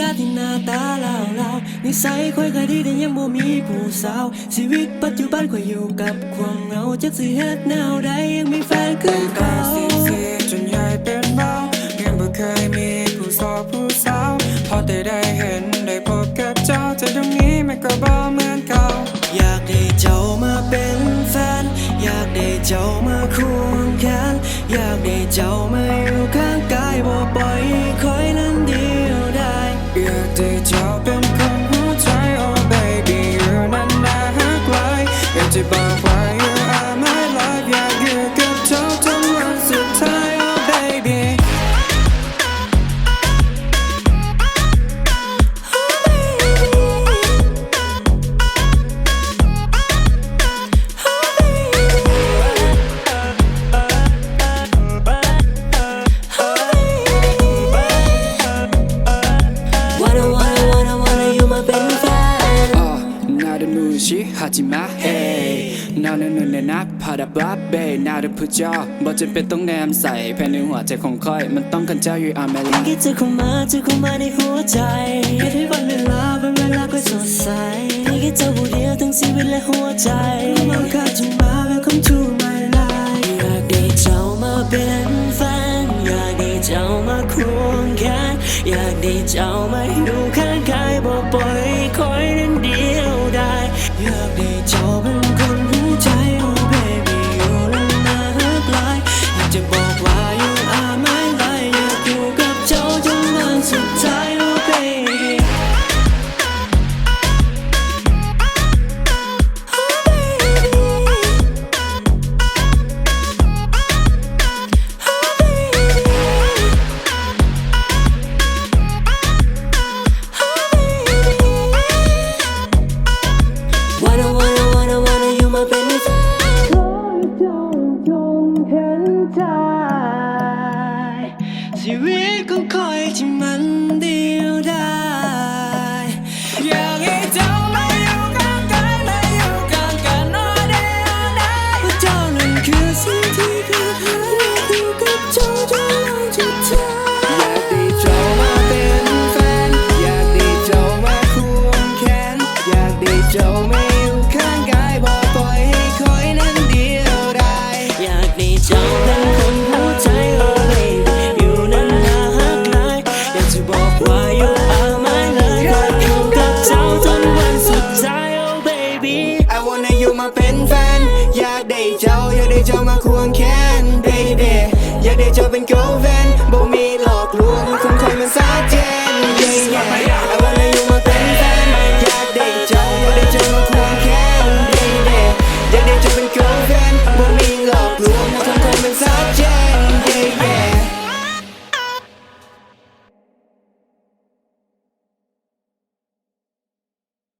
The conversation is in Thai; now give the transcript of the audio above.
ดาที่หน้าตาลาวลาวนิสัยค่อยก็ดีแต่ยังบ่มีผู้สาว ชีวิตปัจจุบันค่อยอยู่กับความเหงาจักสิเฮ็ดแนวใดยังมีแฟนคือแต่เขาสิ่งที่จนใหญ่เป็นเบายังบ่เคยมีผู้สอบผู้สาวพอได้ได้เห็นได้พบกับเจ้าใจตรงนี้มันก็บ่เหมือนเก่าอยากได้เจ้ามาเป็นแฟน อยากได้เจ้ามาควงแขนอยากได้เจ้ามาอยู่ข้างกา ชิฮาจิมะเฮนาหนึ่งหนึ่งในนักพาดาบาเบนาหรือผู้เจ้าบ่จำเป็นต้องแนมใส่แผ่นในหัวใจของค่อย มันต้องกันเจอยู่อเมลินคิดเธเข้ามาเธเข้ามาในหัวใจคิดให้วันเวลาเป็นเวลาก็สดใสคิดเธอผู้เดีตั้งชีวิตและหัวใจมองข้าจะมา welcome to my life อยากได้เจ้ามาเป็นแฟนอยากได้เจ้ามาควงแขนอยากได้เจ้ามาอยู่ข้าง วิตของคอยที่มันเดียวได้อยากให้เจ้ามาอยู่ข้างกายมาอยู่ข้างกัน all day all night เพราะเจ้านั้นคือสิ่งที่ขาดหายอยากอยู่กับเจ้าจนวันสุดท้ายอยากได้เจ้ามาเป็นแฟน อยากได้เจ้ามาควงแขน อยากได้เจ้ามาอยู่ข้างกายบอกปล่อยให้คอยนั้นเดียวได้อยากได้เจ้าเป็น มาควงแขน baby อยากได้เจ้าเป็น girlfriend